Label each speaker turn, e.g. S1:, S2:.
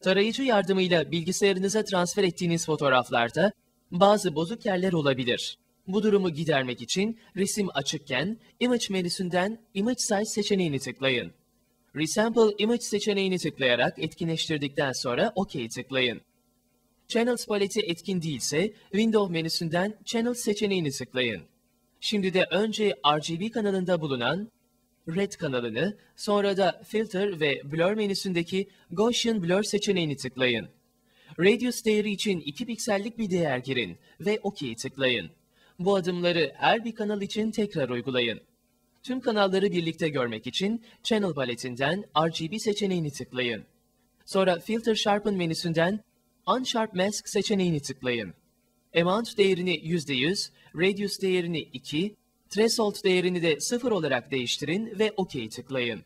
S1: Tarayıcı yardımıyla bilgisayarınıza transfer ettiğiniz fotoğraflarda bazı bozuk yerler olabilir. Bu durumu gidermek için resim açıkken Image menüsünden Image Size seçeneğini tıklayın. Resample Image seçeneğini tıklayarak etkinleştirdikten sonra OK tıklayın. Channels paleti etkin değilse Window menüsünden Channels seçeneğini tıklayın. Şimdi de önce RGB kanalında bulunan Red kanalını, sonra da Filter ve Blur menüsündeki Gaussian Blur seçeneğini tıklayın. Radius değeri için 2 piksellik bir değer girin ve OK'yi tıklayın. Bu adımları her bir kanal için tekrar uygulayın. Tüm kanalları birlikte görmek için Channel paletinden RGB seçeneğini tıklayın. Sonra Filter Sharpen menüsünden Unsharp Mask seçeneğini tıklayın. Amount değerini %100, Radius değerini 2, Threshold değerini de 0 olarak değiştirin ve OK tıklayın.